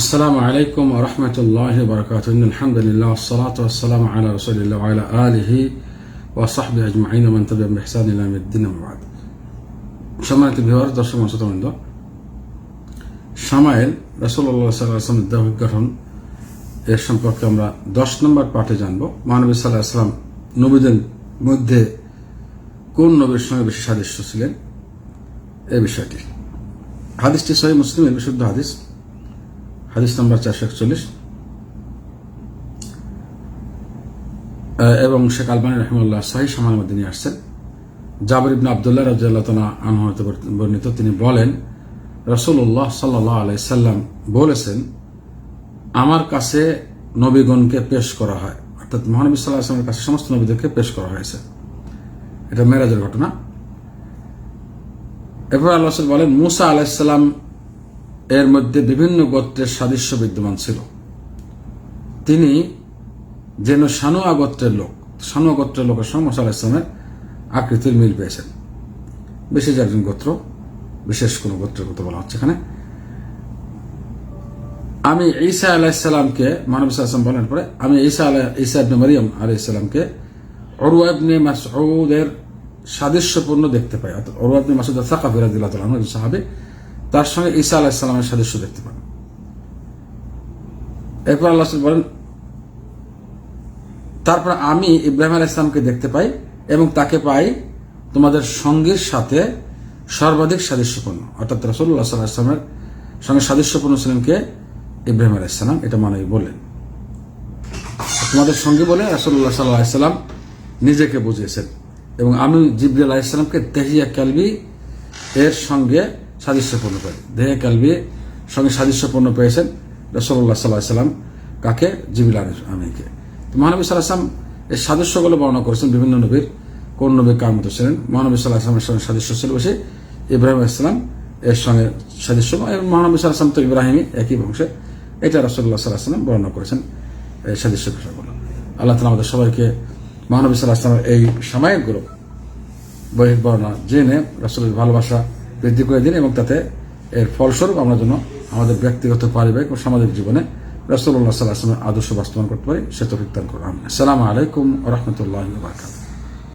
আসসালামু আলাইকুম রহমতুল্লাহ বরকাত আলহামদুলিল্লাহ সালাত আসসালাম আলা রসুলিল্লাহ আলা আলহি ও সাহবি আজমাইন মন্তব্য মেহসান ইলামুদ্দিন আবাদ সম্মানিত বিহার দর্শক মশতবৃন্দ সামাইল রসুল্লাহ সাল্লাহাম গঠন এর সম্পর্কে আমরা দশ নম্বর পাঠে জানব। মহানবী সাল্লাহ আসলাম নবীদের মধ্যে কোন নবীর সঙ্গে বেশি সাদৃশ্য ছিলেন? এ বিষয়টি। হাদিসটি সহি মুসলিমের বিশুদ্ধ হাদিস। হাদিস নম্বর চারশো একচল্লিশ। এবং শেখ আলবানী রহমুল্লাহ সাহি সামানের মধ্যে নিয়ে আসছেন। জাবির ইবনা আবদুল্লাহ রাজিয়াল্লাহ আনহু হতে বর্ণিত। তিনি বলেন রসুল্লাহ সাল্লাহ আলাই সাল্লাম বলেছেন, আমার কাছে নবীগণকে পেশ করা হয়। অর্থাৎ মহানবী সাল্লাহ আসলামের কাছে সমস্ত নবীদেরকে পেশ করা হয়েছে। এটা মেরাজের ঘটনা। এরপর আল্লাহ বলেন, মুসা আলাহিসাল্লাম এর মধ্যে বিভিন্ন গোত্রের সাদৃশ্য বিদ্যমান ছিল। তিনি যেন সানুয়া গোত্রের লোক, সানুয়া গোত্রের লোকের সঙ্গে মোসা আলাহিসামের আকৃতির মিল পেয়েছেন। বিশেষ একজন গোত্র, বিশেষ কোন গোত্রের কথা বলা হচ্ছে এখানে। আমি ঈসা আলাহিসাল্লামকে মানব সাল্লাম বলার পরে, আমি ঈসা আলাহ ঈসা ইবনে মারিয়াম আলাইসাল্লামকে অরুয়া ইবনে মাসউদের সাদৃশ্যপূর্ণ দেখতে পাই। অর্থাৎ অরুয়া ইবনে মাসউদ সাকাফি রাদিয়াল্লাহু তাআলা আনহু সাহাবী। তার সঙ্গে ঈসা আলাহিসাল্লামের সাদৃশ্য দেখতে পান। এরপর আল্লাহ বলেন, তারপর আমি ইব্রাহিম আলাহ ইসলামকে দেখতে পাই এবং তাকে পাই তোমাদের সঙ্গীর সাথে সর্বাধিক সাদৃশ্যপূর্ণ। অর্থাৎ রসল্লাহ সাল্লাহ ইসলামের সঙ্গে সাদৃশ্যপূর্ণ ছিলেন কে? ইব্রাহিম আলাহ ইসলাম এটা মানবী বললেন। তোমাদের সঙ্গী বলে রসল্লাহ সাল্লাহ ইসলাম নিজেকে বুঝিয়েছেন এবং আমি জিবরি আলাহ ইসলামকে তেহিয়া ক্যালবি এর সঙ্গে সাদৃশ্যপূর্ণ পাই দেহে কালবি সঙ্গে সাদৃশ্যপূর্ণ পেয়েছেন রসল্লাহ সাল্লাহ সাল্লাম, কাকে? জিবিল আমিকে মহানবী সাল্লাহাম এই সাদৃশ্যগুলো বর্ণনা করেছেন বিভিন্ন নবীর, কোন নবী কার মতো ছিলেন? মহানবী সাল্লাহ সঙ্গে সাদৃশ্য ছিল বেশি, ইব্রাহিম ইসলাম এর সঙ্গে সাদৃশ্য মহানবী সাল্লাহাম তো ইব্রাহিমী একই বংশে। এটা রসল্লাহ সাল্লাহ সাল্লাম বর্ণনা করেছেন এই সাদৃশ্য বিষয়গুলো। আল্লাহ তালা আমাদের সবাইকে মহানবী সাল্লাহ আসলামের এই সাময়িকগুলো বহির বর্ণনা জেনে রসলের ভালোবাসা বৃদ্ধি করে দিন এবং তাতে এর ফলস্বরূপ আমরা যেন আমাদের ব্যক্তিগত, পারিবারিক ও সামাজিক জীবনে রসল্লাহ সাল্লাহ আসলামের আদর্শ বাস্তবায়ন করতে পারি। সে তো বিজ্ঞান করলাম আসসালামু আলাইকুম রহমতুল্লাহ